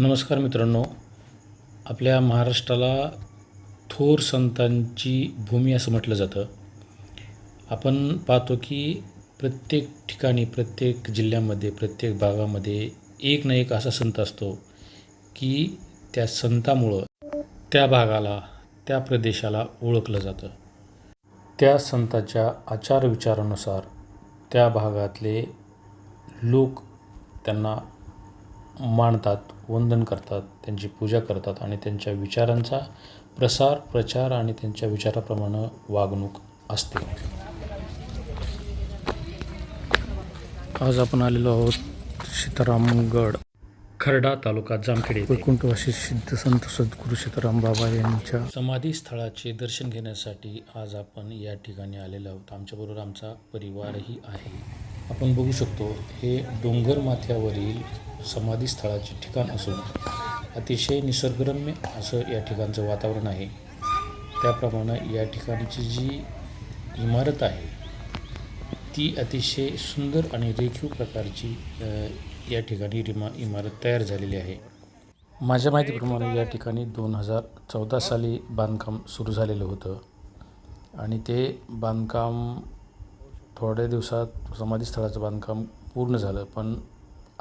नमस्कार मित्रांनो. आपल्या महाराष्ट्राला थोर संतांची भूमी असं म्हटलं जातं. आपण पाहतो की प्रत्येक ठिकाणी प्रत्येक जिल्ह्यामध्ये प्रत्येक भागामध्ये एक ना एक असा संत असतो की त्या संतामुळं त्या भागाला त्या प्रदेशाला ओळखलं जातं. त्या संताच्या आचार विचारानुसार त्या भागातले लोक त्यांना मानतात वंदन करतात त्यांची पूजा करतात आणि त्यांच्या विचारांचा प्रसार प्रचार आणि त्यांच्या विचाराप्रमाणे वागणूक असते. आज आपण आलेलो आहोत सीतारामगड खर्डा तालुका जामखेड वैकुंठवासी सिद्ध संत सद्गुरू सीताराम बाबा यांच्या समाधी स्थळाचे दर्शन घेण्यासाठी आज आपण या ठिकाणी आलेलो आहोत. आमच्याबरोबर आमचा परिवारही आहे. आपण बघू शकतो हे डोंगर माथ्यावरील समाधी स्थळाचे ठिकाण असून अतिशय निसर्गरम्य असं या ठिकाणचं वातावरण आहे. त्याप्रमाणे या ठिकाणची जी इमारत आहे ती अतिशय सुंदर आणि रेखीव प्रकारची या ठिकाणी रिमा इमारत तयार झालेली आहे. माझ्या माहितीप्रमाणे या ठिकाणी दोन हजार चौदा साली बांधकाम सुरू झालेलं होतं आणि ते बांधकाम थोड्या दिवसात समाधीस्थळाचं बांधकाम पूर्ण झालं. पण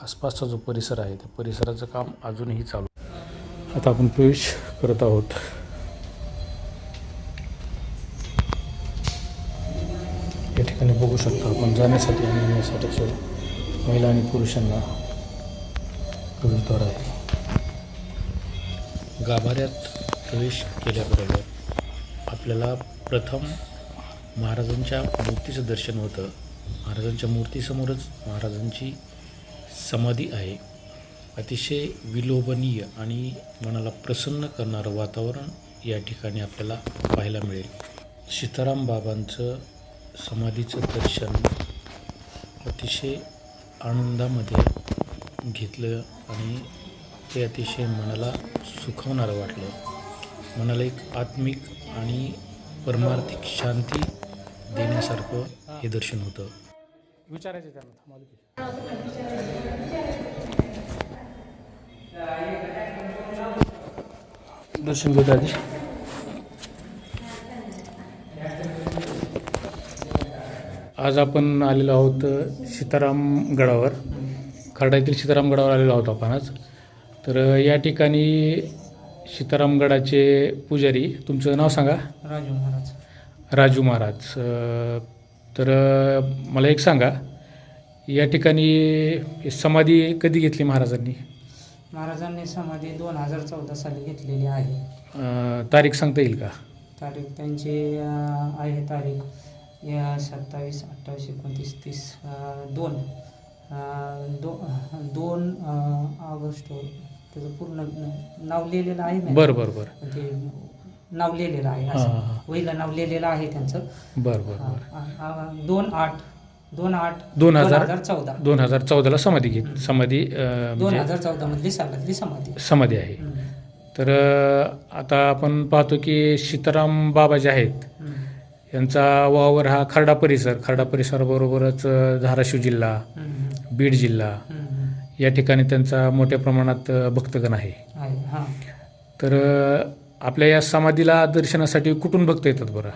आसपासचा जो परिसर आहे त्या परिसराचं काम अजूनही चालू आहे. आता आपण प्रवेश करत आहोत. या ठिकाणी बघू शकतो आपण जाण्यासाठी आणि येण्यासाठी महिला आणि पुरुषांना प्रवेशद्वार आहे. गाभाऱ्यात प्रवेश केल्याबरोबर आपल्याला प्रथम महाराजांच्या मूर्तीचं दर्शन होतं. महाराजांच्या मूर्तीसमोरच महाराजांची समाधी आहे. अतिशय विलोभनीय आणि मनाला प्रसन्न करणारं वातावरण या ठिकाणी आपल्याला पाहायला मिळेल. सीताराम बाबांचं समाधीचं दर्शन अतिशय आनंदामध्ये घेतलं आणि ते अतिशय मनाला सुखवणारं वाटलं. मनाला एक आत्मिक आणि परमार्थिक शांती देण्यासारखं हे दर्शन होतं. विचारायचं त्यांना थांबा दर्शन घेऊ आधी आज आपण आलेलो आहोत सीताराम गडावर. खर्डा येथील सीताराम गडावर आलेलो आहोत आपण आज. तर या ठिकाणी सीताराम गडाचे पुजारी तुमचं नाव सांगा? राजू महाराज. राजू महाराज. तर मला एक सांगा या ठिकाणी समाधी कधी घेतली महाराजांनी? महाराजांनी समाधी दोन हजार चौदा साली घेतलेली आहे. तारीख सांगता येईल का? तारीख त्यांची आहे तारीख या सत्तावीस अठ्ठावीस एकोणतीस तीस दोन दो दोन ऑगस्ट त्याचं पूर्ण नाव लिहिलेलं आहे. बरं बरं बरं. ते नाव लिहिलेलं आहे हां असं वहीला नाव लिहिलेलं आहे त्यांचं. बरं बरं बरं. हां, हां, दोन आठ दोन आठ दोन हजार चौदा. दोन हजार चौदाला समाधी घेत समाधी अ, दोन म्हणजे हजार चौदा मधली सालातली समाधी. समाधी आहे. हम्म. तर अ, आता आपण पाहतो की सीताराम बाबा जे आहेत हम्म. यांचा वावर हा खर्डा परिसर खर्डा परिसराबरोबरच अ, धाराशिव जिल्हा हम्म. बीड जिल्हा हम्म. या ठिकाणी त्यांचा मोठ्या प्रमाणात अ, भक्तगण आहे. आहे हां. तर अ, आपल्या या समाधीला दर्शनासाठी कुठून भक्त येतात बरं?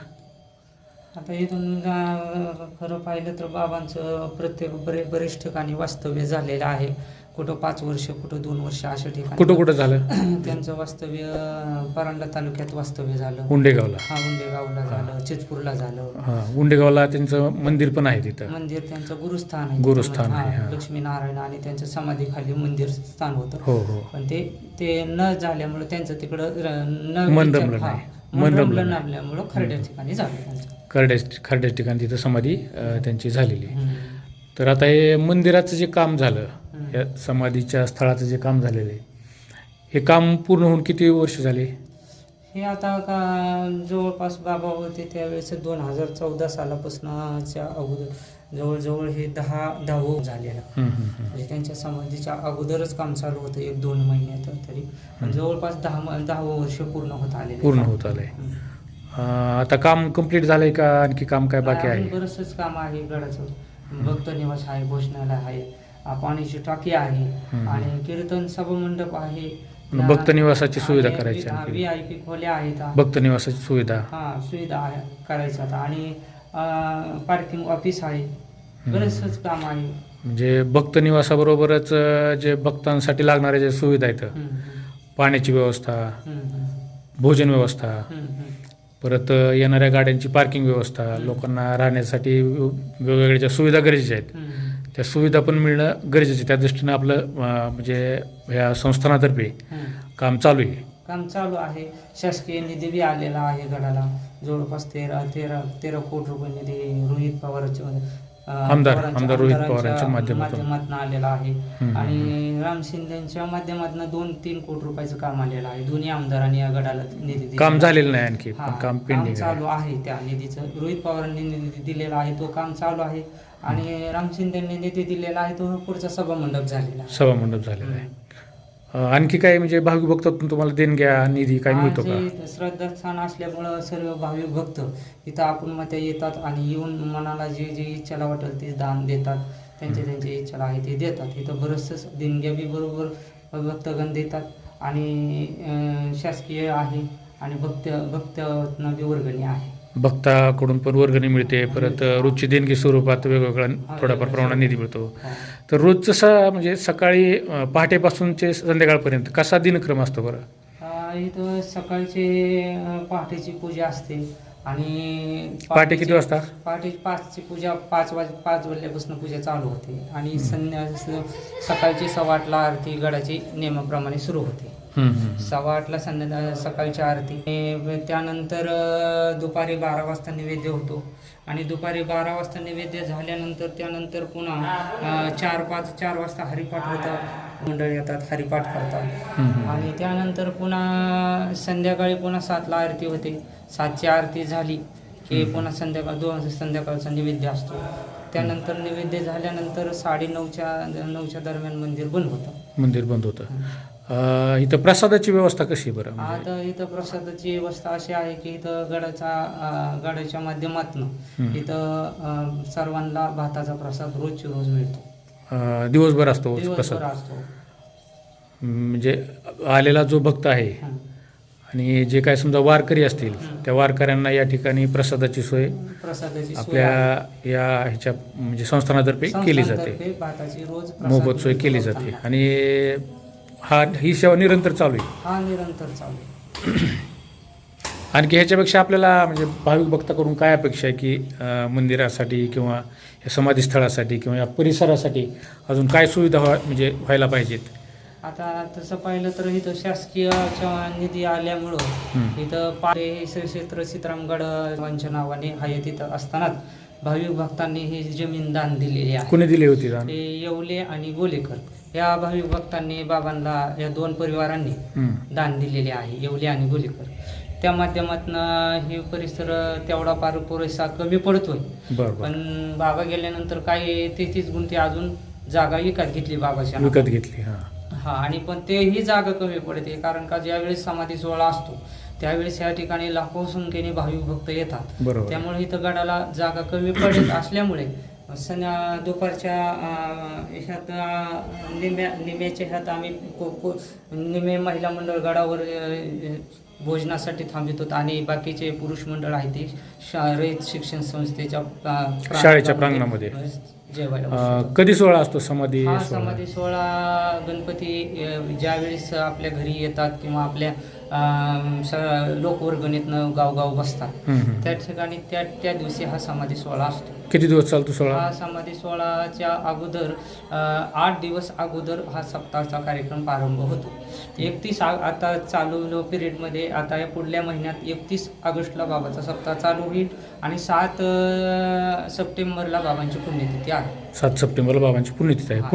आता इथून अं, खरं पाहिलं तर बाबांचं प्रत्येक बरे बरेच ठिकाणी वास्तव्य झालेलं आहे. कुठं पाच वर्ष कुठं दोन वर्ष अशा ठिकाणी. कुठं कुठं झालं? त्यांचं वास्तव्य परांडा तालुक्यात वास्तव्य झालं. उंडेगावला. हा उंडेगावला झालं चिचपूरला झालं. हां उंडेगावला त्यांचं मंदिर पण आहे तिथं. मंदिर त्यांचं गुरुस्थान आहे गुरुस्थान आहे. लक्ष्मीनारायण आणि त्यांच्या समाधीखाली मंदिर स्थान होतं. हो हो. पण ते ते न झाल्यामुळे त्यांचं तिकडं न मन रमलं नाही. मन रमलं. नसल्यामुळं खरड्या ठिकाणी झालं त्यांचं. खर्ड्याच खर्ड्याच ठिकाणी तिथं समाधी त्यांची झालेली. तर आता हे मंदिराचं जे काम झालं. या समाधीच्या स्थळाचं जे काम झालेलं आहे हे काम पूर्ण होऊन किती वर्ष झाले? हे आता का जवळपास बाबा होते त्यावेळेस दोन हजार चौदा सालापासूनच्या अगोदर जवळजवळ हे दहा दहावं झालेलं. म्हणजे त्यांच्या समाधीच्या अगोदरच काम चालू होतं एक दोन महिन्यात तरी जवळपास दहा दहावं वर्ष पूर्ण होत आले पूर्ण होत आलंय. आता काम कंप्लीट झालंय का? आणखी काम काय बाकी आहे? बरंचसं काम आहे गडाचं. भक्त निवास आहे भोजनालय आहे पाण्याची टाकी आहे. आणि कीर्तन सभा मंडप आहे भक्त निवासाची सुविधा करायची. व्ही आय पी खोल्या आहेत. भक्त निवासाची सुविधा. हा सुविधा आहे करायच्या आता. आणि पार्किंग ऑफिस आहे. बरेचसंच काम आहे. म्हणजे भक्त निवासाबरोबरच जे भक्तांसाठी लागणाऱ्या ज्या सुविधा आहेत पाण्याची व्यवस्था भोजन व्यवस्था. परत येणाऱ्या गाड्यांची पार्किंग व्यवस्था लोकांना राहण्यासाठी वेगवेगळ्या ज्या सुविधा गरजेच्या आहेत त्या सुविधा पण मिळणं गरजेचं आहे. त्या दृष्टीनं आपलं म्हणजे या संस्थानातर्फे. काम चालू आहे. काम चालू आहे. शासकीय निधी बी आलेला आहे गडाला. जवळपास तेरा तेरा तेरा कोटी रुपये निधी रोहित पवारच्या आमदार- आमदार रोहित आमदारांच्या पवारांच्या माध्यमातून. आलेला आहे. आणि राम शिंदेच्या माध्यमातून दोन तीन कोटी रुपयाचं काम आलेलं आहे. दोन्ही आमदारांनी या गडाला निधी काम. झालेलं नाही आणखी काम पेंडिंग चालू आहे त्या निधीचं. रोहित पवारांनी निधी दिलेला आहे तो काम चालू आहे. आणि राम शिंदेनी निधी दिलेला आहे तो पुढचा सभा मंडप झालेला आहे. सभा मंडप झालेला आहे. आणखी काय म्हणजे भाविक भक्तातून तुम्हाला देणग्या निधी काय मिळतो का? आमचे श्रद्धास्थान असल्यामुळं सर्व भाविक भक्त इथं आपण मध्ये येतात आणि येऊन मनाला जे जे इच्छाला वाटेल ते दान देतात. त्यांच्या त्यांच्या इच्छाला आहे ते देतात. इथं बरंचसं देणग्या बी बरोबर भक्तगण देतात. आणि अं, शासकीय आहे आणि भक्त भक्तनं बी वर्गणी आहे. भक्ताकडून पण वर्गणी मिळते परत रोजची देणगी स्वरूपात वेगवेगळा थोडाफार प्रमाणात निधी मिळतो. तर रोज जसा म्हणजे सकाळी पहाटेपासूनचे संध्याकाळपर्यंत कसा दिनक्रम असतो बरं इथं सकाळचे पहाटेची पूजा असते आणि पहाटे किती वाजता पहाटे पाचची पूजा पाच वाज पाच वाजल्यापासून पूजा चालू होते आणि संध्या सकाळची सव्वा आठला आरती गडाची नियमाप्रमाणे सुरू होते. सव्वा आठला संध्या सकाळची आरती. त्यानंतर दुपारी बारा वाजता नैवेद्य होतो. आणि दुपारी बारा वाजता नैवेद्य झाल्यानंतर त्यानंतर पुन्हा चार पाच चार वाजता हरिपाठ होतात. मंडळ येतात हरिपाठ करतात. आणि त्यानंतर पुन्हा संध्याकाळी पुन्हा सातला आरती होते. सातची आरती झाली की पुन्हा संध्याकाळ दोन संध्याकाळचा नैवेद्य असतो. त्यानंतर नैवेद्य झाल्यानंतर साडे नऊच्या नऊच्या दरम्यान मंदिर बंद होतं. मंदिर बंद होतं. अं, इथं प्रसादाची व्यवस्था कशी आहे बरं म्हणजे आता इथं प्रसादाची व्यवस्था अशी आहे की इथं गडाचा अं, गडाच्या माध्यमातून. इथं अं, सर्वांना भाताचा प्रसाद रोजची रोज मिळतो अं, दिवसभर असतो दिवसभर प्रसाद असतो म्हणजे आलेला जो भक्त आहे हं. आणि जे काय समजा वारकरी असतील. त्या वारकऱ्यांना या ठिकाणी प्रसादाची सोय प्रसादाची सोय आपल्या. या ह्याच्या म्हणजे संस्थानातर्फे केली जाते संस्थांतर्फे भाताची रोज प्रसाद मोफत सोय केली जाते. आणि हा ही सेवा निरंतर चालू आहे. हा निरंतर चालू आहे. आणखी ह्याच्यापेक्षा आपल्याला म्हणजे भाविक भक्ताकडून काय अपेक्षा आहे की अं, मंदिरासाठी किंवा या समाधीस्थळासाठी किंवा या परिसरासाठी अजून काय सुविधा व्हा म्हणजे व्हायला पाहिजेत? आता तसं पाहिलं तर इथं शासकीय निधी आल्यामुळं. इथं पारे हे श्री क्षेत्र सीतारामगड यांच्या नावाने आहे तिथं असतानाच भाविक भक्तांनी ही जमीन दान दिलेली आहे. कुणी दिली होती दान? ते येवले आणि गोलेकर. या भाविक भक्तांनी बाबांना या दोन परिवारांनी हं. दान दिलेले आहे येवले आणि गोलेकर. त्या माध्यमातून हे परिसर तेवढा फार पुरेसा कमी पडतोय. पण बाबा गेल्यानंतर काही तेहतीस गुंठे अजून जागा विकत घेतली बाबाच्या. विकत घेतली हां. हा आणि पण तेही जागा कमी पडते कारण का ज्यावेळेस समाधी सोहळा असतो त्यावेळेस या ठिकाणी लाखो संख्येने भाविक भक्त येतात. त्यामुळे इथं गडाला जागा कमी पडत असल्यामुळे सण दुपारच्या ह्यात निम्या निम्याच्या ह्यात आम्ही को- को- निमे महिला मंडळ गडावर भोजनासाठी थांबित आणि बाकीचे पुरुष मंडळ आहे ते शाळेत शिक्षण संस्थेच्या शाळेच्या प्रांगणामध्ये. कधी सोहळा असतो समाधी हा समाधी सोहळा गणपती ज्यावेळेस आपल्या घरी येतात किंवा आपल्या लोकवर्गणीतनं गावगाव बसतात. त्या ठिकाणी त्या त्या दिवशी हा समाधी सोहळा असतो किती दिवस चालतो सोहळा? हा समाधी सोहळाच्या अगोदर अ, आठ दिवस अगोदर हा सप्ताहाचा कार्यक्रम प्रारंभ होतो. एकतीस आता चालू पिरियडमध्ये आता या पुढल्या महिन्यात एकतीस ऑगस्टला बाबाचा सप्ताह चालू होईल आणि सात अ, सप्टेंबरला बाबांची पुण्यतिथी आहे. सात सप्टेंबरला बाबांची पुण्यतिथी आहे हा.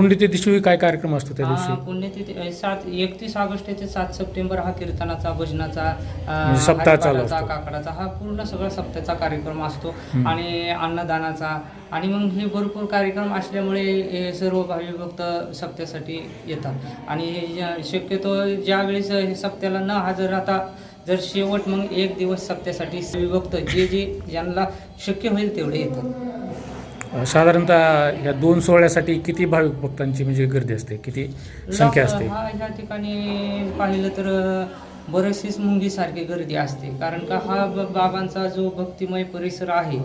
काय कार्यक्रम असतो त्या हा, दिवशी पुण्यतिथी अ, सात एकतीस ऑगस्ट ते सात सप्टेंबर हा कीर्तनाचा भजनाचा अ, म्हणजे सप्ताह चालू हरिपाठाचा, असतो. काकडाचा हा पूर्ण सगळा सप्ताहाचा कार्यक्रम असतो. आणि अन्नदानाचा आणि मग हे भरपूर कार्यक्रम असल्यामुळे हे सर्व भावी भक्त सप्त्यासाठी येतात आणि हे ज्या- शक्यतो ज्या वेळेस हे सप्त्याला न हजर राहता जर शेवट मग एक दिवस सप्त्यासाठी विभक्त जे जे ज्यांना शक्य होईल तेवढे येतात साधारणतः ह्या दोन सोहळ्यासाठी किती भाविक भक्तांची म्हणजे गर्दी असते? किती संख्या असते? हा ह्या ठिकाणी पाहिलं तर बरेचशीच मुंगीसारखी गर्दी असते. कारण का हा बाबांचा जो भक्तिमय परिसर आहे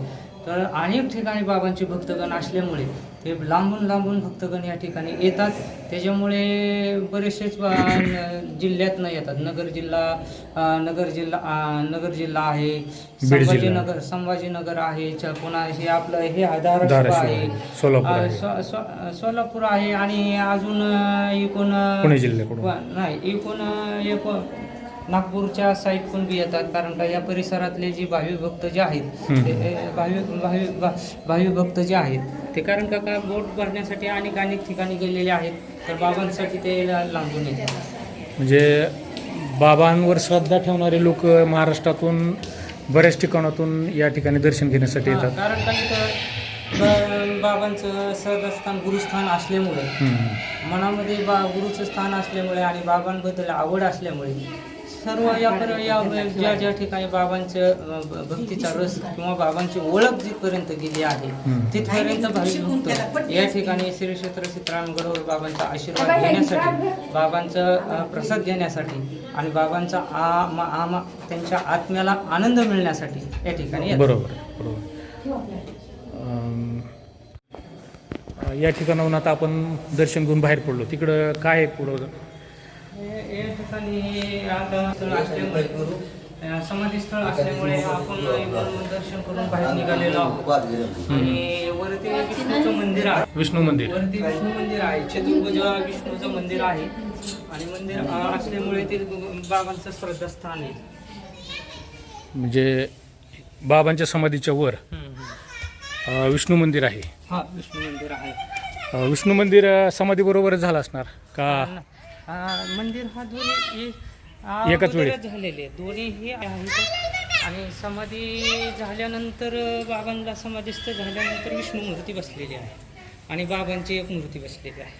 तर अनेक ठिकाणी बाबांचे भक्तगण असल्यामुळे ते लांबून लांबून भक्तगण या ठिकाणी येतात. त्याच्यामुळे बरेचसेच जिल्ह्यातनं येतात. नगर जिल्हा नगर जिल्हा नगर जिल्हा आहे. संभाजीनगर संभाजीनगर आहे पुन्हा हे आपलं हे धाराशिव आहे. सोलापूर आहे. आणि अजून एकूण नाही एकूण एक नागपूरच्या साईड पण बी येतात. कारण का या परिसरातले जे भावी भक्त जे आहेत. ते भावी भावी भावी भक्त जे आहेत ते कारण का का बोट भरण्यासाठी अनेक अनेक ठिकाणी गेलेले आहेत. तर बाबांसाठी ते लांबून येतात म्हणजे बाबांवर श्रद्धा ठेवणारे लोक महाराष्ट्रातून बऱ्याच ठिकाणातून या ठिकाणी दर्शन घेण्यासाठी हा, येतात. कारण का इथं बाबांचं श्रद्धास्थान गुरुस्थान असल्यामुळे हम्म. मनामध्ये बा गुरुचं स्थान असल्यामुळे आणि बाबांबद्दल आवड असल्यामुळे सर्व या पर या ज्या ज्या ठिकाणी बाबांचं भक्तीचा रस किंवा बाबांची ओळख जिथपर्यंत गेली आहे. तिथपर्यंत भाविक भक्त या ठिकाणी श्री क्षेत्र सीतारामगडवर बाबांचा आशीर्वाद घेण्यासाठी बाबांचं प्रसाद घेण्यासाठी आणि बाबांचा आ मा- आमा त्यांच्या आत्म्याला आनंद मिळण्यासाठी या ठिकाणी. बरोबर बरोबर या ठिकाणाहून आता आपण दर्शन घेऊन बाहेर पडलो तिकडं काय आहे पुढं या ठिकाणी आता स्थळ असल्यामुळे अ, समाधी स्थळ असल्यामुळे आपण इकडून दर्शन करून बाहेर निघालेलो आहोत. आणि वरती विष्णूचं मंदिर आहे. विष्णू मंदिर. वरती विष्णू मंदिर आहे. चतुर्भुज विष्णूचं मंदिर आहे. आणि मंदिर असल्यामुळे ते बाबांचं श्रद्धास्थान आहे. म्हणजे बाबांच्या समाधीच्या वर विष्णू मंदिर आहे. हा विष्णू मंदिर आहे. विष्णू मंदिर समाधीबरोबरच झालं असणार का? अ, मंदिर हा दोन्ही एकाच वेळी? अगोदरच झालेले दोन्ही हे आहेत. आणि समाधी झाल्यानंतर बाबांना समाधीस्थ झाल्यानंतर विष्णू मूर्ती बसलेली आहे. आणि बाबांची एक मूर्ती बसलेली आहे.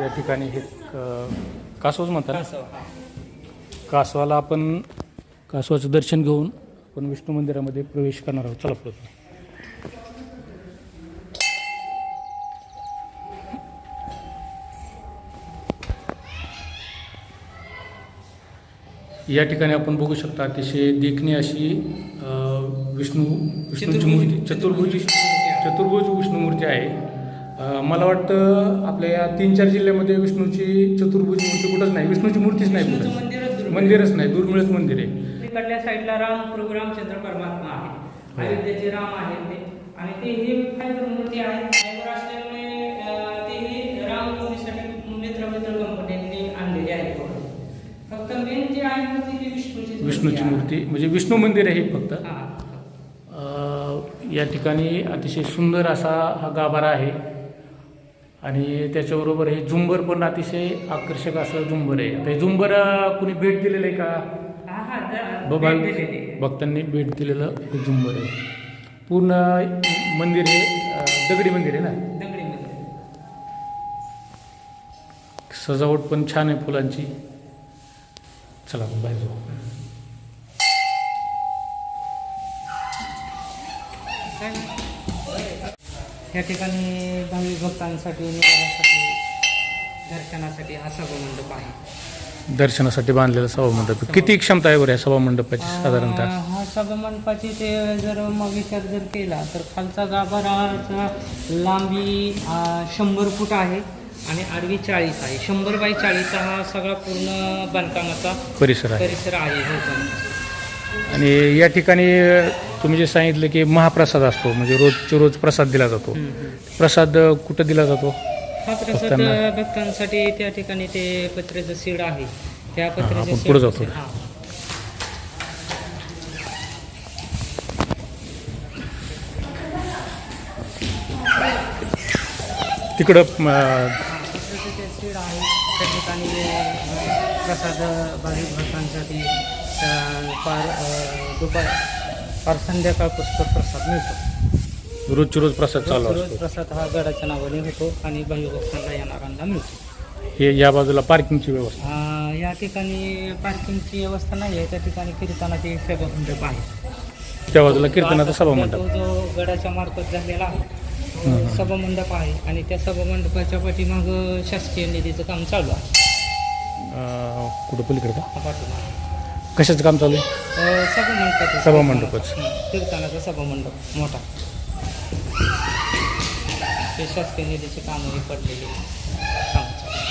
या ठिकाणी हे क- कासवच म्हणतात ना? असं हा. कासवाला आपण कासवाचं दर्शन घेऊन आपण विष्णू मंदिरामध्ये प्रवेश करणार आहोत. चला पुढे. या ठिकाणी आपण बघू शकता अतिशय देखणी अशी विष्णू विष्णूची चतुर्भुज- मूर्ती चतुर्भुज चतुर्भुज विष्णू मूर्ती आहे. मला वाटतं आपल्या या तीन चार जिल्ह्यामध्ये विष्णूची चतुर्भुज मूर्ती कुठंच नाही. विष्णूची मूर्तीच नाही कुठं मंदिरच नाही दुर्मिळच मंदिर आहे. तिकडल्या साईडला राम प्रभू रामचंद्र परमात्मा आहे अयोध्येचे राम आहेत ते. आणि ते ही मूर्ती आहे मूर्ती ती विष्णूची मूर्ती म्हणजे विष्णू मंदिर आहे हे फक्त. या ठिकाणी अतिशय सुंदर असा हा गाभारा आहे. आणि त्याच्याबरोबर हे झुंबर पण अतिशय आकर्षक असं झुंबर आहे. आता हे झुंबर कुणी भेट दिलेलं आहे का? बाबा. भक्तांनी भेट दिलेलं हे झुंबर आहे. पूर्ण मंदिर हे दगडी मंदिर आहे ना? दगडी मंदिर. सजावट पण छान आहे फुलांची. चला आपण बाहेर जाऊ. या ठिकाणी भावी भक्तांसाठी दर्शनासाठी हा सभामंडप आहे. दर्शनासाठी बांधलेला सभामंडप किती क्षमता आहे बरं या सभामंडपाची साधारणतः? हा सभामंडपाची ते जर मग विचार जर केला तर खालचा गाभाराचा लांबी शंभर फूट आहे. आणि आडवी चाळीस आहे शंभर बाय चाळीसचा हा सगळा पूर्ण बांधकामाचा परिसर आहे परिसर आहे हो पण. आणि या ठिकाणी तुम्ही जे सांगितलं की महाप्रसाद असतो म्हणजे रोजचे रोज प्रसाद दिला जातो. प्रसाद कुठं दिला जातो हा प्रसाद भक्तांना. भक्तांसाठी त्या ठिकाणी ते पत्र्याचं सीड आहे त्या पत्र्याच्या आपण पुढं जातो. हा. तिकडं म, ठिकाणी प्रसाद भाविक भक्तांसाठी पार दुपार फार संध्याकाळपुष्कर प्रसाद मिळतो. रोजचे रोज प्रसाद चालू रोज प्रसाद हा गडाच्या नावाने होतो आणि भाविक भक्तांना येणाऱ्यांना मिळतो. हे या बाजूला पार्किंगची व्यवस्था. या ठिकाणी पार्किंगची व्यवस्था नाही आहे त्या ठिकाणी कीर्तनाची सभामंडप आहे. त्या बाजूला कीर्तनाचा सभा मंडप जो गडाच्या मार्फत झालेला आहे. सभामंडप आहे आणि त्या सभामंडपाच्या पाठीमाग शासकीय निधीचं काम चालू आहे अं, कुठं पलीकडे का हा पाठीमागं. कशाचं काम चालू आहे अ, सभामंडपाचं सभामंडपच. हं, कीर्तनाचा सभामंडप मोठा ते शासकीय निधीचे पडलेले काम चालू आहे.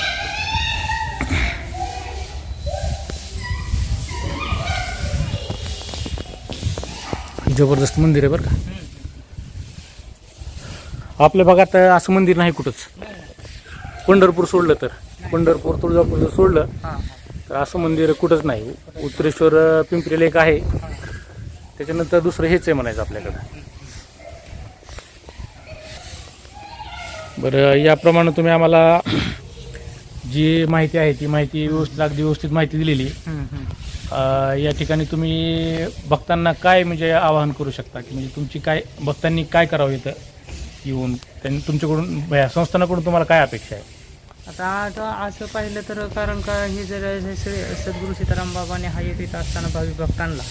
जबरदस्त मंदिर आहे बरं का हं. आपल्या भागात असं मंदिर नाही कुठंच. पंढरपूर सोडलं तर. पंढरपूर तुळजापूर जर सोडलं तर असं मंदिर कुठंच नाही. उत्तरेश्वर पिंपरी लेक आहे. त्याच्यानंतर दुसरं हेच आहे म्हणायचं आपल्याकडं. बरं याप्रमाणे तुम्ही आम्हाला जी माहिती आहे ती माहिती व्यवस्थित अगदी व्यवस्थित माहिती दिलेली. या ठिकाणी तुम्ही भक्तांना काय म्हणजे आवाहन करू शकता? की म्हणजे तुमची काय भक्तांनी काय करावं इथं? येऊन त्यांनी तुमच्याकडून या संस्थानाकडून तुम्हाला काय अपेक्षा आहे? आता आता असं पाहिलं तर कारण का हे जर हे सगळे सद्गुरू सीताराम बाबाने हा येत असताना भाविक भक्तांना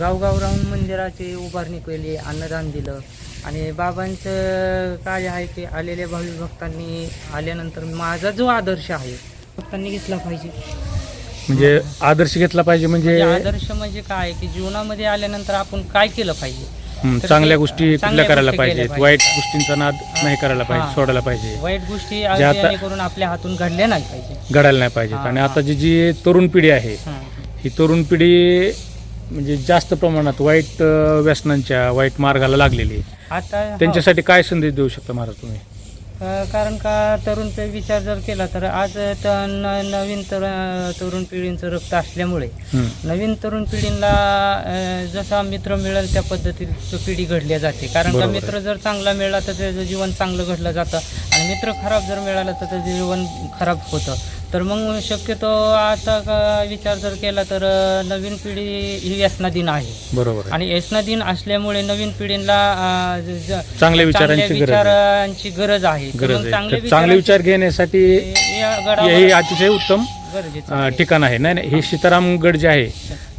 गावगाव राहून मंदिराची उभारणी केली अन्नदान दिलं. आणि बाबांचं काय आहे की आलेल्या भाविक भक्तांनी आल्यानंतर माझा जो आदर्श आहे भक्तांनी घेतला पाहिजे. म्हणजे आदर्श घेतला पाहिजे म्हणजे म्हणजे आदर्श म्हणजे काय की जीवनामध्ये आल्यानंतर आपण काय केलं पाहिजे? हं, तर चांगल्या गोष्टी चांगल्या कुठल्या करायला गोष्टी केल्या पाहिजेत वाईट गोष्टींचा नाद नाही करायला पाहिजे हां. सोडायला पाहिजे वाईट गोष्टी आता- करून आपल्या हातून घडल्या नाही पाहिजे घडायला नाही पाहिजेत हां, आणि हां. आता जी जी तरुण पिढी आहे हं. ही तरुण पिढी म्हणजे जास्त प्रमाणात वाईट अं, व्यसनांच्या वाईट मार्गाला लागलेली आहे. आता हो. त्यांच्यासाठी काय संदेश देऊ शकता महाराज तुम्ही कारण का तरुण पिढी विचार जर केला तर आज त न नवीन तर तरुण पिढींचं रक्त असल्यामुळे. नवीन तरुण पिढींना अ, जसा मित्र मिळेल त्या पद्धतीची पिढी घडल्या जाते कारण का बरोबर आहे. मित्र जर चांगला मिळाला तर त्याचं जीवन चांगलं घडलं जातं आणि मित्र खराब जर मिळाला तर त्याचं जीवन खराब होतं तर मग शक्यतो आता का विचार जर केला तर नवीन पिढी ही व्यसनाधीन आहे बरोबर आणि व्यसनाधीन असल्यामुळे नवीन पिढीला चांगल्या विचारांची गरज आहे. चांगले विचार घेण्यासाठी हे अतिशय उत्तम. ठिकाण आहे नाही नाही हे सीतारामगड जे आहे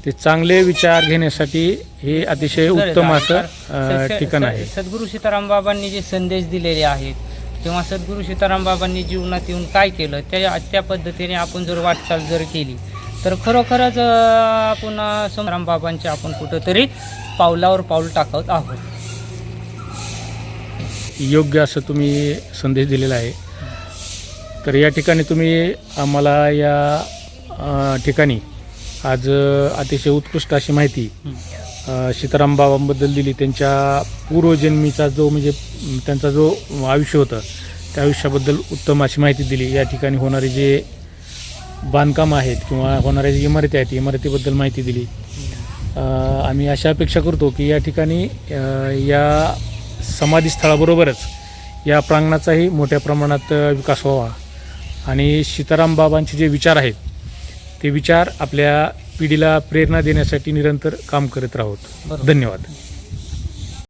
ते चांगले विचार घेण्यासाठी हे अतिशय उत्तम. असं ठिकाण आहे सद्गुरू सीताराम बाबांनी जे संदेश दिलेले आहेत किंवा सद्गुरू सीताराम बाबांनी जीवनात येऊन काय केलं त्या त्या पद्धतीने आपण जर वाटचाल जर केली तर खरोखरच आपण अं, सीताराम बाबांचे आपण कुठंतरी पावलावर पाऊल टाकत आहोत. योग्य असं तुम्ही संदेश दिलेला आहे. तर या ठिकाणी तुम्ही आम्हाला या ठिकाणी आज अतिशय उत्कृष्ट अशी माहिती सीताराम बाबांबद्दल दिली. त्यांच्या पूर्वजन्मीचा जो म्हणजे त्यांचा जो आयुष्य होतं त्या आयुष्याबद्दल उत्तम अशी माहिती दिली. या ठिकाणी होणारे जे बांधकाम आहेत किंवा होणाऱ्या जे इमारती आहेत इमारतीबद्दल माहिती दिली. आम्ही अशा अपेक्षा करतो की या ठिकाणी या समाधीस्थळाबरोबरच या प्रांगणाचाही मोठ्या प्रमाणात विकास व्हावा. आणि सीताराम बाबांचे जे विचार आहेत ते विचार आपल्या पिढीला प्रेरणा देण्यासाठी निरंतर काम करत राहोत. धन्यवाद.